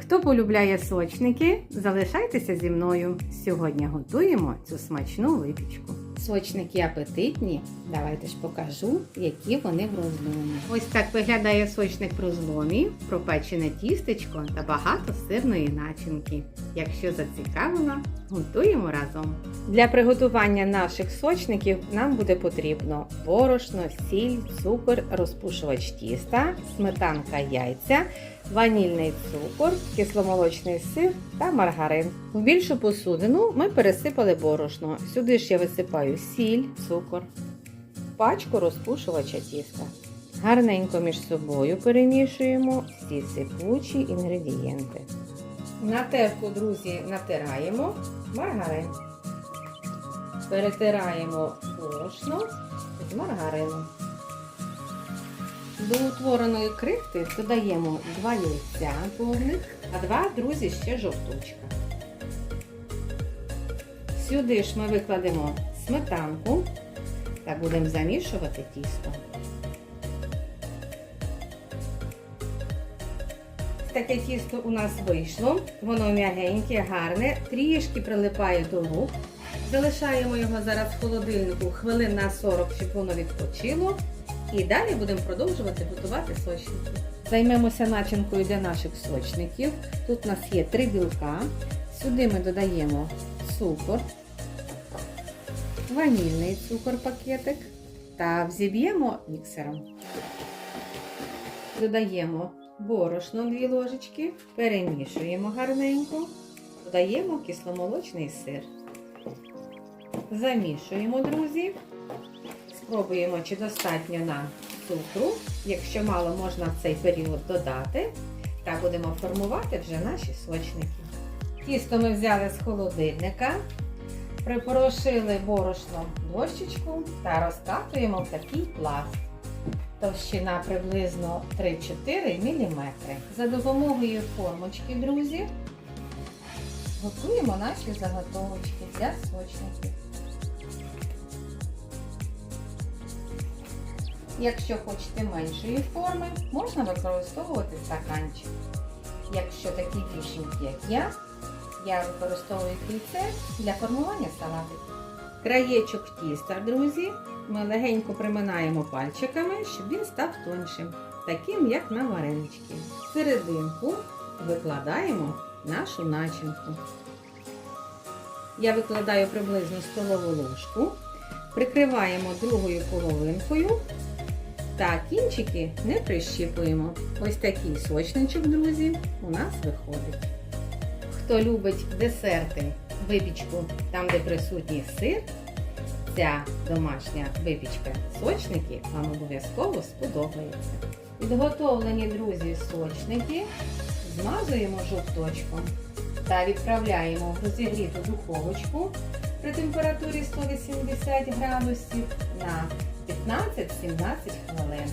Хто полюбляє сочники, залишайтеся зі мною. Сьогодні готуємо цю смачну випічку. Сочники апетитні. Давайте ж покажу, які вони в розломі. Ось так виглядає сочник в розломі, пропечене тістечко та багато сирної начинки. Якщо зацікавило, готуємо разом. Для приготування наших сочників нам буде потрібно борошно, сіль, цукор, розпушувач тіста, сметанка яйця, ванільний цукор, кисломолочний сир та маргарин. В більшу посудину ми пересипали борошно. Сюди ж я висипаю сіль, цукор, пачку розпушувача тіста. Гарненько між собою перемішуємо всі сипучі інгредієнти. На терку, друзі, натираємо маргарин. Перетираємо борошно з маргарином. До утвореної крихти додаємо 2 яйця повних, а 2, друзі, ще жовточка. Сюди ж ми викладемо сметанку та будемо замішувати тісто. Таке тісто у нас вийшло, воно м'ягеньке, гарне, трішки прилипає до рук. Залишаємо його зараз в холодильнику хвилин на 40, щоб воно відпочило. І далі будемо продовжувати готувати сочники. Займемося начинкою для наших сочників. Тут у нас є три білка. Сюди ми додаємо цукор, ванільний цукор пакетик та взіб'ємо міксером. Додаємо борошно 2 ложечки, перемішуємо гарненько, додаємо кисломолочний сир. Замішуємо, друзі. Спробуємо, чи достатньо нам цукру. Якщо мало, можна в цей період додати. Та будемо формувати вже наші сочники. Тісто ми взяли з холодильника, припорошили борошно дощечку та розкатуємо в такий пласт. Товщина приблизно 3-4 мм. За допомогою формочки, друзі, готуємо наші заготовочки для сочників. Якщо хочете меншої форми, можна використовувати стаканчик. Якщо такі більшенькі, як я, я використовую кільце для формування салатів. Краєчок тіста, друзі, ми легенько приминаємо пальчиками, щоб він став тоншим, таким як на варенички. Серединку викладаємо нашу начинку. Я викладаю приблизно столову ложку, прикриваємо другою половинкою та кінчики не прищіпуємо. Ось такий сочничок, друзі, у нас виходить. Хто любить десерти, випічку там, де присутній сир, ця домашня випічка сочники вам обов'язково сподобається. Підготовлені, друзі, сочники змазуємо жовточком та відправляємо в розігріту духовочку при температурі 180 градусів на 15-17 хвилин.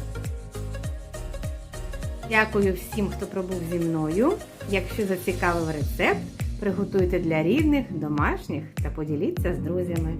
Дякую всім, хто пробув зі мною. Якщо зацікавив рецепт, приготуйте для рідних, домашніх та поділіться з друзями.